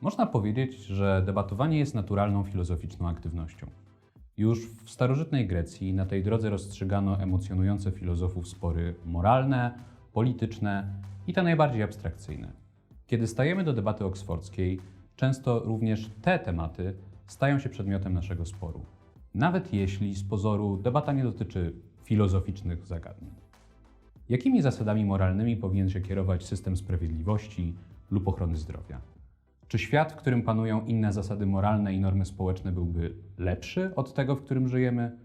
Można powiedzieć, że debatowanie jest naturalną filozoficzną aktywnością. Już w starożytnej Grecji na tej drodze rozstrzygano emocjonujące filozofów spory moralne, polityczne i te najbardziej abstrakcyjne. Kiedy stajemy do debaty oksfordzkiej, często również te tematy stają się przedmiotem naszego sporu, nawet jeśli z pozoru debata nie dotyczy filozoficznych zagadnień. Jakimi zasadami moralnymi powinien się kierować system sprawiedliwości lub ochrony zdrowia? Czy świat, w którym panują inne zasady moralne i normy społeczne, byłby lepszy od tego, w którym żyjemy?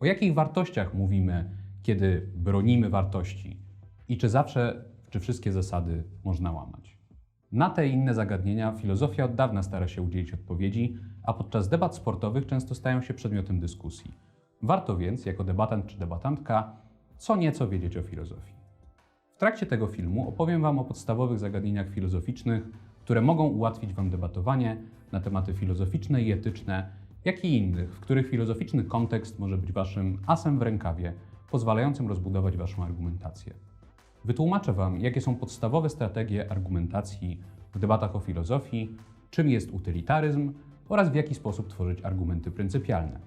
O jakich wartościach mówimy, kiedy bronimy wartości? I czy zawsze, czy wszystkie zasady można łamać? Na te i inne zagadnienia filozofia od dawna stara się udzielić odpowiedzi, a podczas debat sportowych często stają się przedmiotem dyskusji. Warto więc, jako debatant czy debatantka, co nieco wiedzieć o filozofii. W trakcie tego filmu opowiem Wam o podstawowych zagadnieniach filozoficznych, które mogą ułatwić Wam debatowanie na tematy filozoficzne i etyczne, jak i innych, w których filozoficzny kontekst może być Waszym asem w rękawie, pozwalającym rozbudować Waszą argumentację. Wytłumaczę Wam, jakie są podstawowe strategie argumentacji w debatach o filozofii, czym jest utylitaryzm oraz w jaki sposób tworzyć argumenty pryncypialne.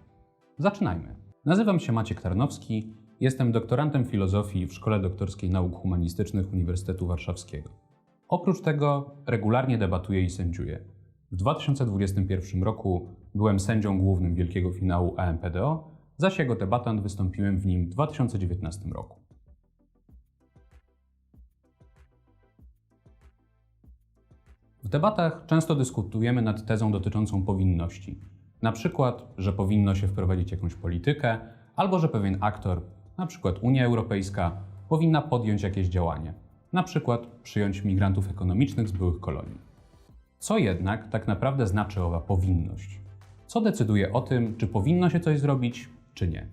Zaczynajmy. Nazywam się Maciek Tarnowski, jestem doktorantem filozofii w Szkole Doktorskiej Nauk Humanistycznych Uniwersytetu Warszawskiego. Oprócz tego regularnie debatuję i sędziuję. W 2021 roku byłem sędzią głównym wielkiego finału AMPDO, zaś jako debatant wystąpiłem w nim w 2019 roku. W debatach często dyskutujemy nad tezą dotyczącą powinności. Na przykład, że powinno się wprowadzić jakąś politykę, albo że pewien aktor, na przykład Unia Europejska, powinna podjąć jakieś działanie, na przykład przyjąć migrantów ekonomicznych z byłych kolonii. Co jednak tak naprawdę znaczy owa powinność? Co decyduje o tym, czy powinno się coś zrobić, czy nie?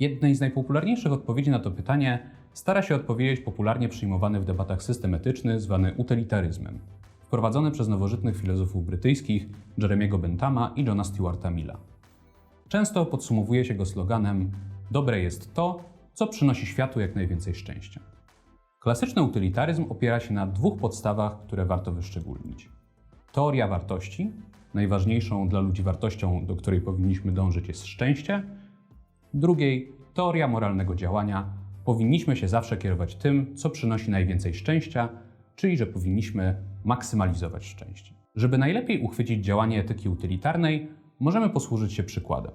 Jednej z najpopularniejszych odpowiedzi na to pytanie stara się odpowiedzieć popularnie przyjmowany w debatach system etyczny zwany utylitaryzmem, wprowadzony przez nowożytnych filozofów brytyjskich Jeremiego Benthama i Johna Stuarta Milla. Często podsumowuje się go sloganem: Dobre jest to, co przynosi światu jak najwięcej szczęścia. Klasyczny utylitaryzm opiera się na dwóch podstawach, które warto wyszczególnić. Teoria wartości, najważniejszą dla ludzi wartością, do której powinniśmy dążyć, jest szczęście. Drugiej, teoria moralnego działania. Powinniśmy się zawsze kierować tym, co przynosi najwięcej szczęścia, czyli że powinniśmy maksymalizować szczęście. Żeby najlepiej uchwycić działanie etyki utylitarnej, możemy posłużyć się przykładem.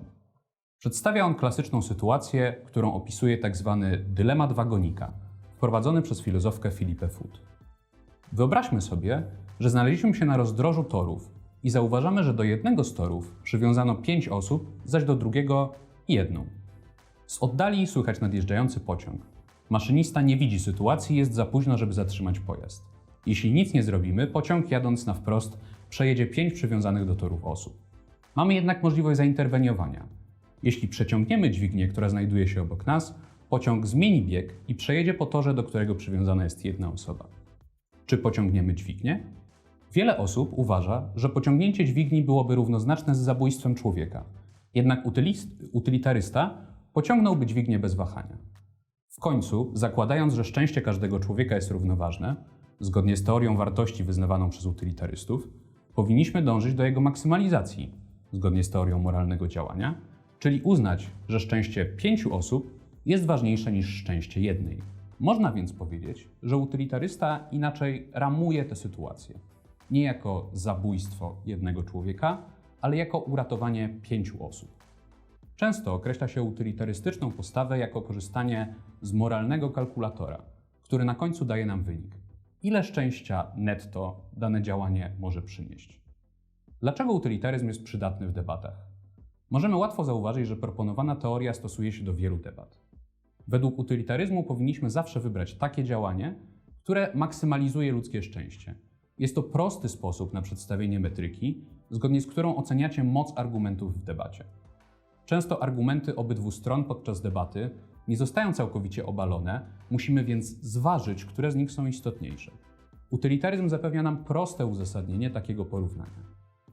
Przedstawia on klasyczną sytuację, którą opisuje tzw. dylemat wagonika, wprowadzony przez filozofkę Philippe Foot. Wyobraźmy sobie, że znaleźliśmy się na rozdrożu torów i zauważamy, że do jednego z torów przywiązano pięć osób, zaś do drugiego jedną. Z oddali słychać nadjeżdżający pociąg. Maszynista nie widzi sytuacji jest za późno, żeby zatrzymać pojazd. Jeśli nic nie zrobimy, pociąg jadąc na wprost przejedzie pięć przywiązanych do torów osób. Mamy jednak możliwość zainterweniowania. Jeśli przeciągniemy dźwignię, która znajduje się obok nas, pociąg zmieni bieg i przejedzie po torze, do którego przywiązana jest jedna osoba. Czy pociągniemy dźwignię? Wiele osób uważa, że pociągnięcie dźwigni byłoby równoznaczne z zabójstwem człowieka. Jednak utylist, utylitarysta pociągnąłby dźwignię bez wahania. W końcu, zakładając, że szczęście każdego człowieka jest równoważne, zgodnie z teorią wartości wyznawaną przez utylitarystów, powinniśmy dążyć do jego maksymalizacji, zgodnie z teorią moralnego działania, czyli uznać, że szczęście pięciu osób jest ważniejsze niż szczęście jednej. Można więc powiedzieć, że utylitarysta inaczej ramuje tę sytuację. Nie jako zabójstwo jednego człowieka, ale jako uratowanie pięciu osób. Często określa się utylitarystyczną postawę jako korzystanie z moralnego kalkulatora, który na końcu daje nam wynik. Ile szczęścia netto dane działanie może przynieść? Dlaczego utylitaryzm jest przydatny w debatach? Możemy łatwo zauważyć, że proponowana teoria stosuje się do wielu debat. Według utylitaryzmu powinniśmy zawsze wybrać takie działanie, które maksymalizuje ludzkie szczęście. Jest to prosty sposób na przedstawienie metryki, zgodnie z którą oceniacie moc argumentów w debacie. Często argumenty obydwu stron podczas debaty nie zostają całkowicie obalone, musimy więc zważyć, które z nich są istotniejsze. Utylitaryzm zapewnia nam proste uzasadnienie takiego porównania.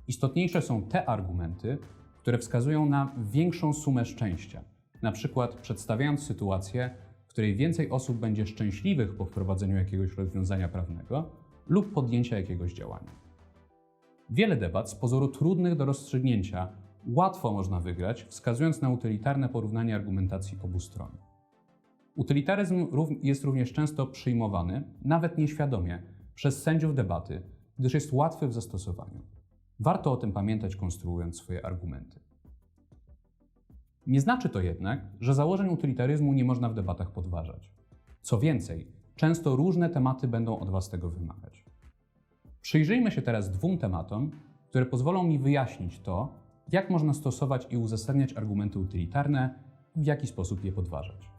Istotniejsze są te argumenty, które wskazują na większą sumę szczęścia, na przykład przedstawiając sytuację, w której więcej osób będzie szczęśliwych po wprowadzeniu jakiegoś rozwiązania prawnego lub podjęcia jakiegoś działania. Wiele debat z pozoru trudnych do rozstrzygnięcia łatwo można wygrać, wskazując na utylitarne porównanie argumentacji obu stron. Utylitaryzm jest również często przyjmowany, nawet nieświadomie, przez sędziów debaty, gdyż jest łatwy w zastosowaniu. Warto o tym pamiętać, konstruując swoje argumenty. Nie znaczy to jednak, że założeń utylitaryzmu nie można w debatach podważać. Co więcej, często różne tematy będą od Was tego wymagać. Przyjrzyjmy się teraz dwóm tematom, które pozwolą mi wyjaśnić to, jak można stosować i uzasadniać argumenty utylitarne i w jaki sposób je podważać.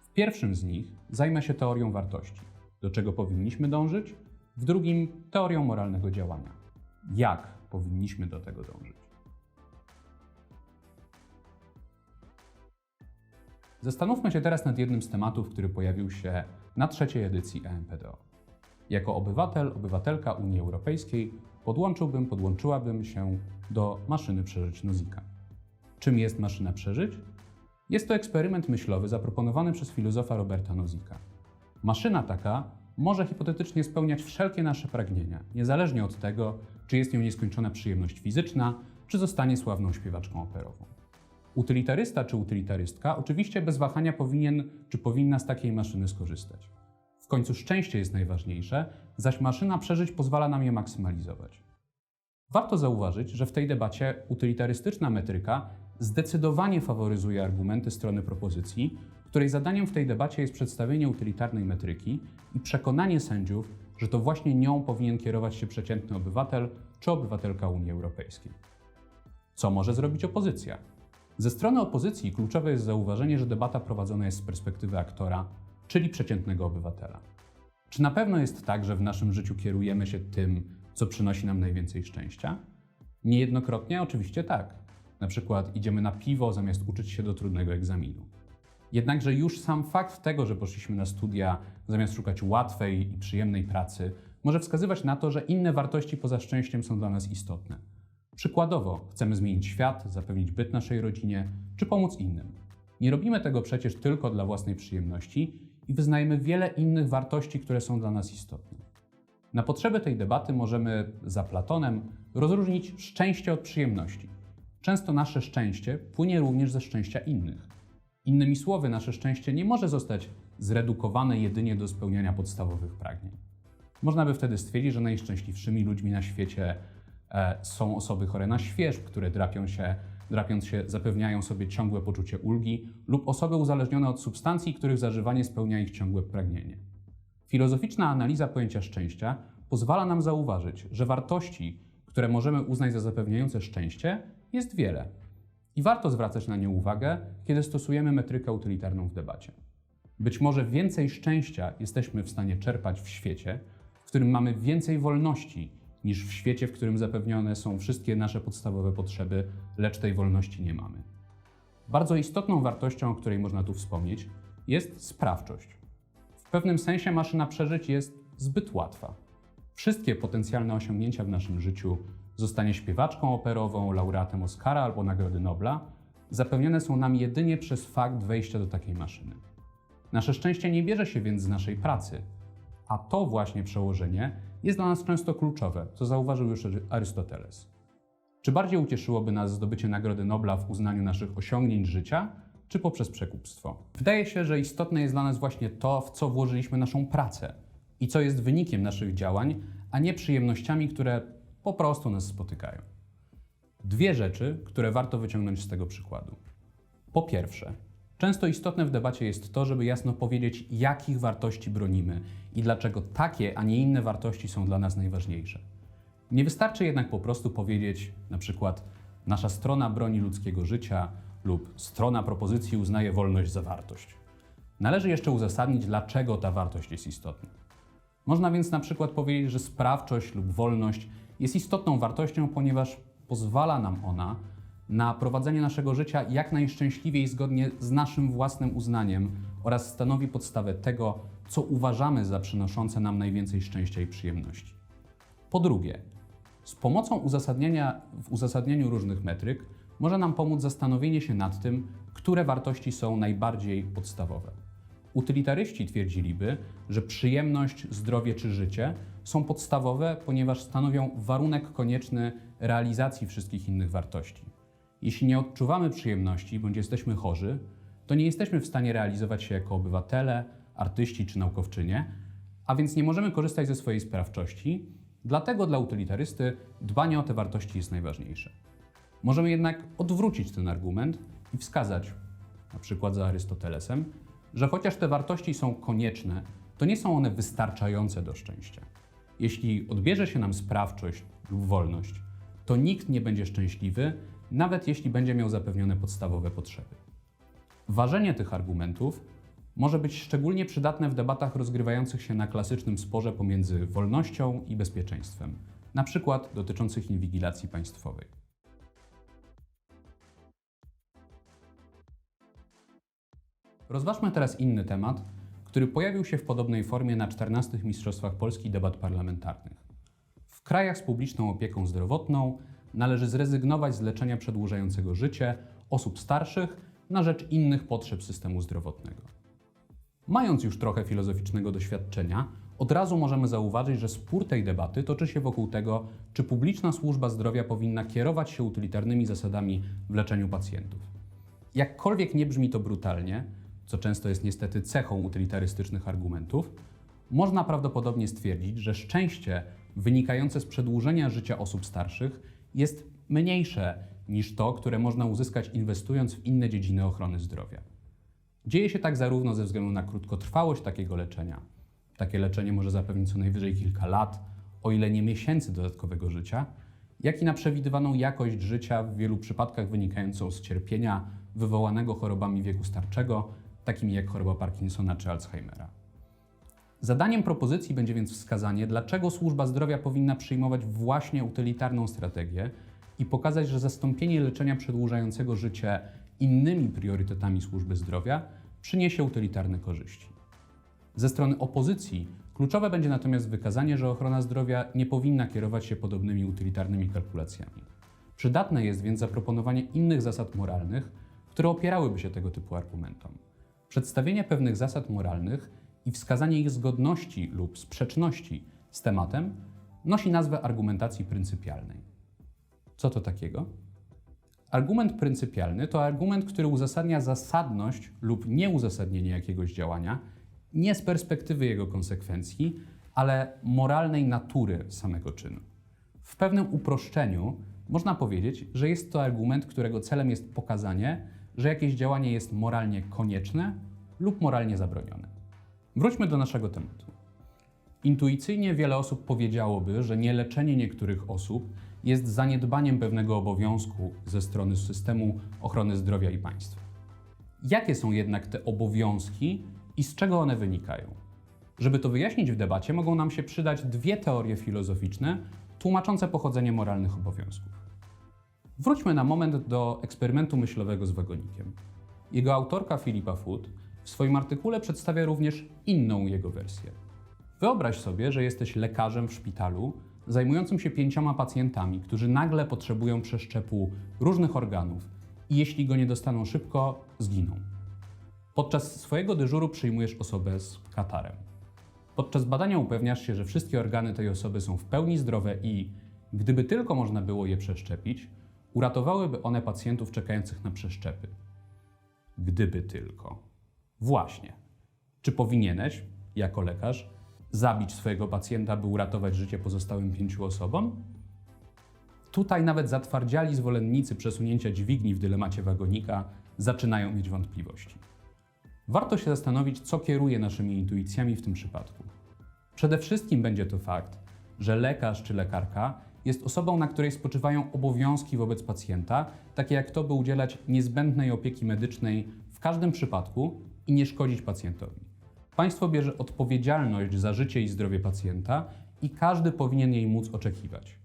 W pierwszym z nich zajmę się teorią wartości, do czego powinniśmy dążyć, w drugim teorią moralnego działania. Jak powinniśmy do tego dążyć? Zastanówmy się teraz nad jednym z tematów, który pojawił się na trzeciej edycji EMPDO. Jako obywatel, obywatelka Unii Europejskiej podłączyłbym, podłączyłabym się do maszyny przeżyć Nozika. Czym jest maszyna przeżyć? Jest to eksperyment myślowy zaproponowany przez filozofa Roberta Nozika. Maszyna taka może hipotetycznie spełniać wszelkie nasze pragnienia, niezależnie od tego, czy jest nią nieskończona przyjemność fizyczna, czy zostanie sławną śpiewaczką operową. Utylitarysta czy utylitarystka oczywiście bez wahania powinien czy powinna z takiej maszyny skorzystać. W końcu szczęście jest najważniejsze, zaś maszyna przeżyć pozwala nam je maksymalizować. Warto zauważyć, że w tej debacie utylitarystyczna metryka zdecydowanie faworyzuje argumenty strony propozycji, której zadaniem w tej debacie jest przedstawienie utylitarnej metryki i przekonanie sędziów, że to właśnie nią powinien kierować się przeciętny obywatel czy obywatelka Unii Europejskiej. Co może zrobić opozycja? Ze strony opozycji kluczowe jest zauważenie, że debata prowadzona jest z perspektywy aktora, czyli przeciętnego obywatela. Czy na pewno jest tak, że w naszym życiu kierujemy się tym, co przynosi nam najwięcej szczęścia? Niejednokrotnie oczywiście tak. Na przykład idziemy na piwo zamiast uczyć się do trudnego egzaminu. Jednakże już sam fakt tego, że poszliśmy na studia zamiast szukać łatwej i przyjemnej pracy, może wskazywać na to, że inne wartości poza szczęściem są dla nas istotne. Przykładowo, chcemy zmienić świat, zapewnić byt naszej rodzinie czy pomóc innym. Nie robimy tego przecież tylko dla własnej przyjemności i wyznajemy wiele innych wartości, które są dla nas istotne. Na potrzeby tej debaty możemy, za Platonem, rozróżnić szczęście od przyjemności. Często nasze szczęście płynie również ze szczęścia innych. Innymi słowy, nasze szczęście nie może zostać zredukowane jedynie do spełniania podstawowych pragnień. Można by wtedy stwierdzić, że najszczęśliwszymi ludźmi na świecie są osoby chore na świeżb, które drapią się, drapiąc się zapewniają sobie ciągłe poczucie ulgi, lub osoby uzależnione od substancji, których zażywanie spełnia ich ciągłe pragnienie. Filozoficzna analiza pojęcia szczęścia pozwala nam zauważyć, że wartości, które możemy uznać za zapewniające szczęście, jest wiele. I warto zwracać na nie uwagę, kiedy stosujemy metrykę utylitarną w debacie. Być może więcej szczęścia jesteśmy w stanie czerpać w świecie, w którym mamy więcej wolności niż w świecie, w którym zapewnione są wszystkie nasze podstawowe potrzeby, lecz tej wolności nie mamy. Bardzo istotną wartością, o której można tu wspomnieć, jest sprawczość. W pewnym sensie maszyna przeżyć jest zbyt łatwa. Wszystkie potencjalne osiągnięcia w naszym życiu, zostanie śpiewaczką operową, laureatem Oscara albo Nagrody Nobla, zapewnione są nam jedynie przez fakt wejścia do takiej maszyny. Nasze szczęście nie bierze się więc z naszej pracy, a to właśnie przełożenie jest dla nas często kluczowe, co zauważył już Arystoteles. Czy bardziej ucieszyłoby nas zdobycie Nagrody Nobla w uznaniu naszych osiągnięć życia, czy poprzez przekupstwo? Wydaje się, że istotne jest dla nas właśnie to, w co włożyliśmy naszą pracę i co jest wynikiem naszych działań, a nie przyjemnościami, które po prostu nas spotykają. Dwie rzeczy, które warto wyciągnąć z tego przykładu. Po pierwsze, często istotne w debacie jest to, żeby jasno powiedzieć, jakich wartości bronimy i dlaczego takie, a nie inne wartości są dla nas najważniejsze. Nie wystarczy jednak po prostu powiedzieć, na przykład, nasza strona broni ludzkiego życia lub strona propozycji uznaje wolność za wartość. Należy jeszcze uzasadnić, dlaczego ta wartość jest istotna. Można więc na przykład powiedzieć, że sprawczość lub wolność jest istotną wartością, ponieważ pozwala nam ona na prowadzenie naszego życia jak najszczęśliwiej zgodnie z naszym własnym uznaniem oraz stanowi podstawę tego, co uważamy za przynoszące nam najwięcej szczęścia i przyjemności. Po drugie, z pomocą uzasadnienia w uzasadnieniu różnych metryk może nam pomóc zastanowienie się nad tym, które wartości są najbardziej podstawowe. Utylitaryści twierdziliby, że przyjemność, zdrowie czy życie są podstawowe, ponieważ stanowią warunek konieczny realizacji wszystkich innych wartości. Jeśli nie odczuwamy przyjemności bądź jesteśmy chorzy, to nie jesteśmy w stanie realizować się jako obywatele, artyści czy naukowczynie, a więc nie możemy korzystać ze swojej sprawczości. Dlatego dla utylitarysty dbanie o te wartości jest najważniejsze. Możemy jednak odwrócić ten argument i wskazać, na przykład za Arystotelesem, że chociaż te wartości są konieczne, to nie są one wystarczające do szczęścia. Jeśli odbierze się nam sprawczość lub wolność, to nikt nie będzie szczęśliwy, nawet jeśli będzie miał zapewnione podstawowe potrzeby. Ważenie tych argumentów może być szczególnie przydatne w debatach rozgrywających się na klasycznym sporze pomiędzy wolnością i bezpieczeństwem, na przykład dotyczących inwigilacji państwowej. Rozważmy teraz inny temat, który pojawił się w podobnej formie na 14 Mistrzostwach Polski Debat Parlamentarnych. W krajach z publiczną opieką zdrowotną należy zrezygnować z leczenia przedłużającego życie osób starszych na rzecz innych potrzeb systemu zdrowotnego. Mając już trochę filozoficznego doświadczenia, od razu możemy zauważyć, że spór tej debaty toczy się wokół tego, czy publiczna służba zdrowia powinna kierować się utylitarnymi zasadami w leczeniu pacjentów. Jakkolwiek nie brzmi to brutalnie, co często jest niestety cechą utylitarystycznych argumentów, można prawdopodobnie stwierdzić, że szczęście wynikające z przedłużenia życia osób starszych jest mniejsze niż to, które można uzyskać inwestując w inne dziedziny ochrony zdrowia. Dzieje się tak zarówno ze względu na krótkotrwałość takiego leczenia. Takie leczenie może zapewnić co najwyżej kilka lat, o ile nie miesięcy dodatkowego życia, jak i na przewidywaną jakość życia w wielu przypadkach wynikającą z cierpienia wywołanego chorobami wieku starczego, takimi jak choroba Parkinsona czy Alzheimera. Zadaniem propozycji będzie więc wskazanie, dlaczego służba zdrowia powinna przyjmować właśnie utylitarną strategię i pokazać, że zastąpienie leczenia przedłużającego życie innymi priorytetami służby zdrowia przyniesie utylitarne korzyści. Ze strony opozycji kluczowe będzie natomiast wykazanie, że ochrona zdrowia nie powinna kierować się podobnymi utylitarnymi kalkulacjami. Przydatne jest więc zaproponowanie innych zasad moralnych, które opierałyby się tego typu argumentom. Przedstawienie pewnych zasad moralnych i wskazanie ich zgodności lub sprzeczności z tematem nosi nazwę argumentacji pryncypialnej. Co to takiego? Argument pryncypialny to argument, który uzasadnia zasadność lub nieuzasadnienie jakiegoś działania nie z perspektywy jego konsekwencji, ale moralnej natury samego czynu. W pewnym uproszczeniu można powiedzieć, że jest to argument, którego celem jest pokazanie, że jakieś działanie jest moralnie konieczne lub moralnie zabronione. Wróćmy do naszego tematu. Intuicyjnie wiele osób powiedziałoby, że nieleczenie niektórych osób jest zaniedbaniem pewnego obowiązku ze strony systemu ochrony zdrowia i państwa. Jakie są jednak te obowiązki i z czego one wynikają? Żeby to wyjaśnić w debacie, mogą nam się przydać dwie teorie filozoficzne tłumaczące pochodzenie moralnych obowiązków. Wróćmy na moment do eksperymentu myślowego z wagonikiem. Jego autorka Filipa Foot w swoim artykule przedstawia również inną jego wersję. Wyobraź sobie, że jesteś lekarzem w szpitalu zajmującym się pięcioma pacjentami, którzy nagle potrzebują przeszczepu różnych organów i jeśli go nie dostaną szybko, zginą. Podczas swojego dyżuru przyjmujesz osobę z katarem. Podczas badania upewniasz się, że wszystkie organy tej osoby są w pełni zdrowe i, gdyby tylko można było je przeszczepić, uratowałyby one pacjentów czekających na przeszczepy. Gdyby tylko. Właśnie. Czy powinieneś, jako lekarz, zabić swojego pacjenta, by uratować życie pozostałym pięciu osobom? Tutaj nawet zatwardziali zwolennicy przesunięcia dźwigni w dylemacie wagonika zaczynają mieć wątpliwości. Warto się zastanowić, co kieruje naszymi intuicjami w tym przypadku. Przede wszystkim będzie to fakt, że lekarz czy lekarka jest osobą, na której spoczywają obowiązki wobec pacjenta, takie jak to, by udzielać niezbędnej opieki medycznej w każdym przypadku i nie szkodzić pacjentowi. Państwo bierze odpowiedzialność za życie i zdrowie pacjenta i każdy powinien jej móc oczekiwać.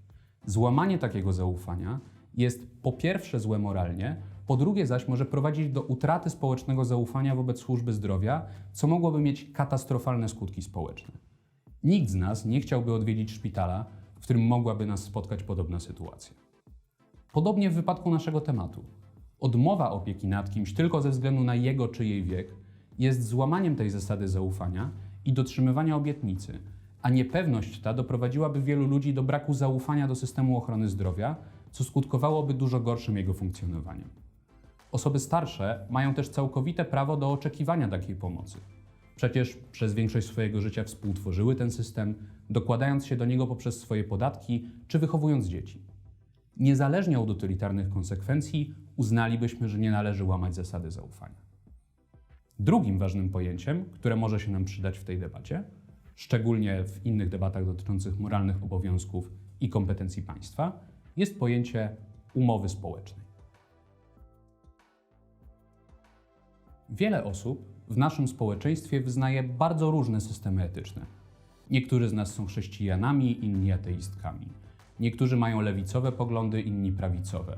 Złamanie takiego zaufania jest po pierwsze złe moralnie, po drugie zaś może prowadzić do utraty społecznego zaufania wobec służby zdrowia, co mogłoby mieć katastrofalne skutki społeczne. Nikt z nas nie chciałby odwiedzić szpitala, w którym mogłaby nas spotkać podobna sytuacja. Podobnie w wypadku naszego tematu. Odmowa opieki nad kimś tylko ze względu na jego czy jej wiek jest złamaniem tej zasady zaufania i dotrzymywania obietnicy, a niepewność ta doprowadziłaby wielu ludzi do braku zaufania do systemu ochrony zdrowia, co skutkowałoby dużo gorszym jego funkcjonowaniem. Osoby starsze mają też całkowite prawo do oczekiwania takiej pomocy. Przecież przez większość swojego życia współtworzyły ten system, dokładając się do niego poprzez swoje podatki czy wychowując dzieci. Niezależnie od utylitarnych konsekwencji, uznalibyśmy, że nie należy łamać zasady zaufania. Drugim ważnym pojęciem, które może się nam przydać w tej debacie, szczególnie w innych debatach dotyczących moralnych obowiązków i kompetencji państwa, jest pojęcie umowy społecznej. Wiele osób w naszym społeczeństwie wyznaje bardzo różne systemy etyczne. Niektórzy z nas są chrześcijanami, inni ateistkami. Niektórzy mają lewicowe poglądy, inni prawicowe.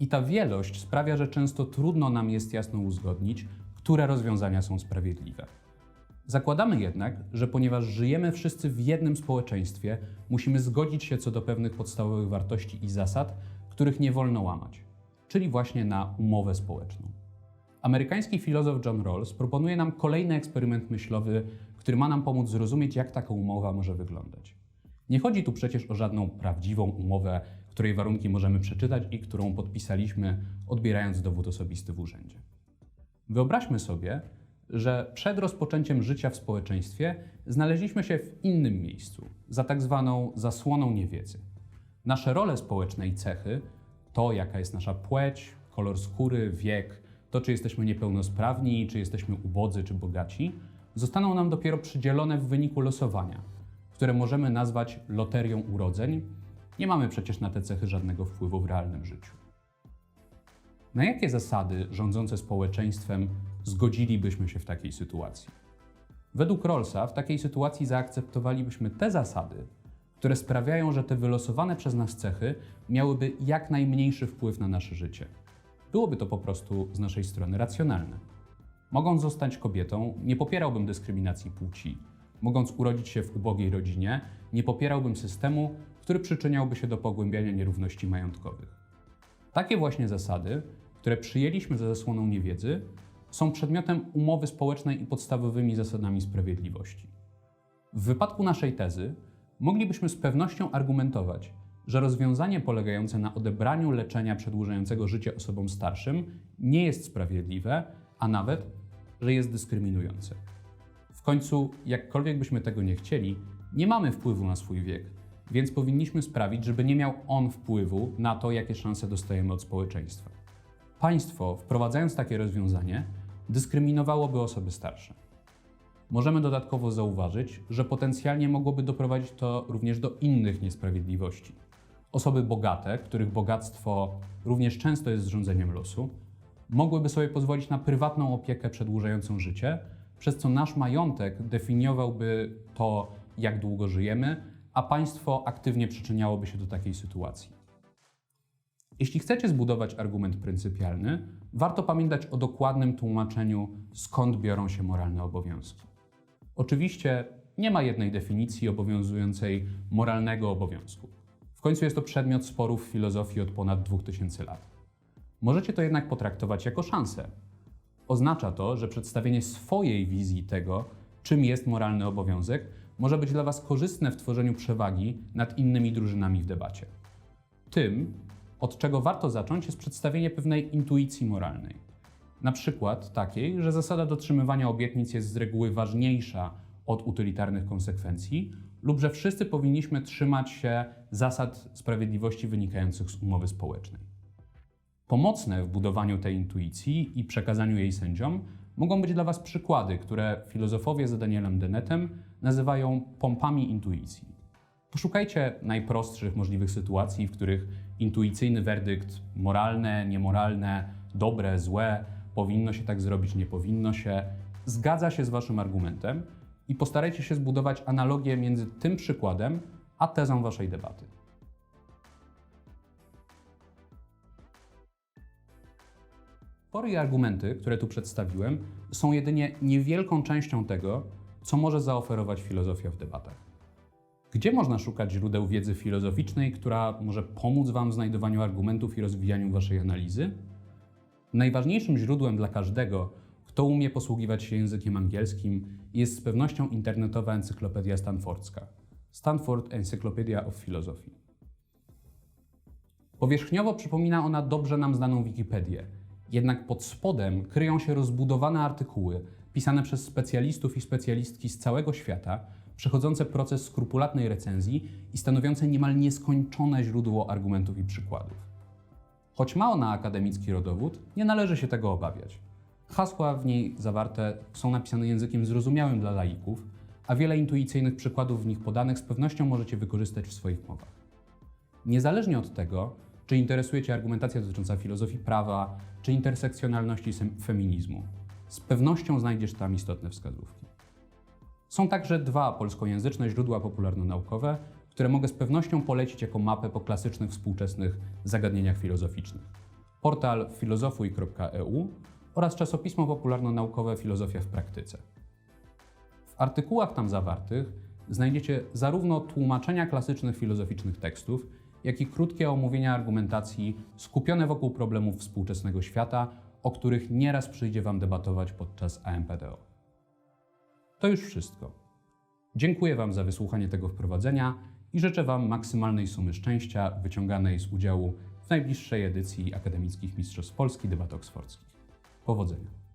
I ta wielość sprawia, że często trudno nam jest jasno uzgodnić, które rozwiązania są sprawiedliwe. Zakładamy jednak, że ponieważ żyjemy wszyscy w jednym społeczeństwie, musimy zgodzić się co do pewnych podstawowych wartości i zasad, których nie wolno łamać, czyli właśnie na umowę społeczną. Amerykański filozof John Rawls proponuje nam kolejny eksperyment myślowy, który ma nam pomóc zrozumieć, jak taka umowa może wyglądać. Nie chodzi tu przecież o żadną prawdziwą umowę, której warunki możemy przeczytać i którą podpisaliśmy, odbierając dowód osobisty w urzędzie. Wyobraźmy sobie, że przed rozpoczęciem życia w społeczeństwie znaleźliśmy się w innym miejscu, za tak zwaną zasłoną niewiedzy. Nasze role społeczne i cechy, to jaka jest nasza płeć, kolor skóry, wiek, to czy jesteśmy niepełnosprawni, czy jesteśmy ubodzy, czy bogaci, zostaną nam dopiero przydzielone w wyniku losowania, które możemy nazwać loterią urodzeń. Nie mamy przecież na te cechy żadnego wpływu w realnym życiu. Na jakie zasady rządzące społeczeństwem zgodzilibyśmy się w takiej sytuacji? Według Rollsa w takiej sytuacji zaakceptowalibyśmy te zasady, które sprawiają, że te wylosowane przez nas cechy miałyby jak najmniejszy wpływ na nasze życie. Byłoby to po prostu z naszej strony racjonalne. Mogąc zostać kobietą, nie popierałbym dyskryminacji płci. Mogąc urodzić się w ubogiej rodzinie, nie popierałbym systemu, który przyczyniałby się do pogłębiania nierówności majątkowych. Takie właśnie zasady, które przyjęliśmy za zasłoną niewiedzy, są przedmiotem umowy społecznej i podstawowymi zasadami sprawiedliwości. W wypadku naszej tezy moglibyśmy z pewnością argumentować, że rozwiązanie polegające na odebraniu leczenia przedłużającego życie osobom starszym nie jest sprawiedliwe, a nawet, że jest dyskryminujące. W końcu, jakkolwiek byśmy tego nie chcieli, nie mamy wpływu na swój wiek, więc powinniśmy sprawić, żeby nie miał on wpływu na to, jakie szanse dostajemy od społeczeństwa. Państwo, wprowadzając takie rozwiązanie, dyskryminowałoby osoby starsze. Możemy dodatkowo zauważyć, że potencjalnie mogłoby doprowadzić to również do innych niesprawiedliwości. Osoby bogate, których bogactwo również często jest zrządzeniem losu, mogłyby sobie pozwolić na prywatną opiekę przedłużającą życie, przez co nasz majątek definiowałby to, jak długo żyjemy, a państwo aktywnie przyczyniałoby się do takiej sytuacji. Jeśli chcecie zbudować argument pryncypialny, warto pamiętać o dokładnym tłumaczeniu, skąd biorą się moralne obowiązki. Oczywiście nie ma jednej definicji obowiązującej moralnego obowiązku. W końcu jest to przedmiot sporów filozofii od ponad 2000 lat. Możecie to jednak potraktować jako szansę. Oznacza to, że przedstawienie swojej wizji tego, czym jest moralny obowiązek, może być dla Was korzystne w tworzeniu przewagi nad innymi drużynami w debacie. Tym, od czego warto zacząć, jest przedstawienie pewnej intuicji moralnej. Na przykład takiej, że zasada dotrzymywania obietnic jest z reguły ważniejsza od utylitarnych konsekwencji, lub że wszyscy powinniśmy trzymać się zasad sprawiedliwości wynikających z umowy społecznej. Pomocne w budowaniu tej intuicji i przekazaniu jej sędziom mogą być dla Was przykłady, które filozofowie za Danielem Dennetem nazywają pompami intuicji. Poszukajcie najprostszych możliwych sytuacji, w których intuicyjny werdykt moralne, niemoralne, dobre, złe, powinno się tak zrobić, nie powinno się, zgadza się z Waszym argumentem i postarajcie się zbudować analogię między tym przykładem a tezą Waszej debaty. Spory i argumenty, które tu przedstawiłem, są jedynie niewielką częścią tego, co może zaoferować filozofia w debatach. Gdzie można szukać źródeł wiedzy filozoficznej, która może pomóc Wam w znajdowaniu argumentów i rozwijaniu Waszej analizy? Najważniejszym źródłem dla każdego, Kto umie posługiwać się językiem angielskim, jest z pewnością internetowa encyklopedia stanfordzka. Stanford Encyclopedia of Philosophy. Powierzchniowo przypomina ona dobrze nam znaną Wikipedię, jednak pod spodem kryją się rozbudowane artykuły pisane przez specjalistów i specjalistki z całego świata, przechodzące proces skrupulatnej recenzji i stanowiące niemal nieskończone źródło argumentów i przykładów. Choć ma ona akademicki rodowód, nie należy się tego obawiać. Hasła w niej zawarte są napisane językiem zrozumiałym dla laików, a wiele intuicyjnych przykładów w nich podanych z pewnością możecie wykorzystać w swoich mowach. Niezależnie od tego, czy interesuje Cię argumentacja dotycząca filozofii prawa, czy intersekcjonalności feminizmu, z pewnością znajdziesz tam istotne wskazówki. Są także dwa polskojęzyczne źródła popularno-naukowe, które mogę z pewnością polecić jako mapę po klasycznych współczesnych zagadnieniach filozoficznych. Portal filozofuj.eu oraz czasopismo popularno-naukowe Filozofia w praktyce. W artykułach tam zawartych znajdziecie zarówno tłumaczenia klasycznych filozoficznych tekstów, jak i krótkie omówienia argumentacji skupione wokół problemów współczesnego świata, o których nieraz przyjdzie Wam debatować podczas AMPDO. To już wszystko. Dziękuję Wam za wysłuchanie tego wprowadzenia i życzę Wam maksymalnej sumy szczęścia wyciąganej z udziału w najbliższej edycji Akademickich Mistrzostw Polski Debat Oksfordzkich. Powodzenia.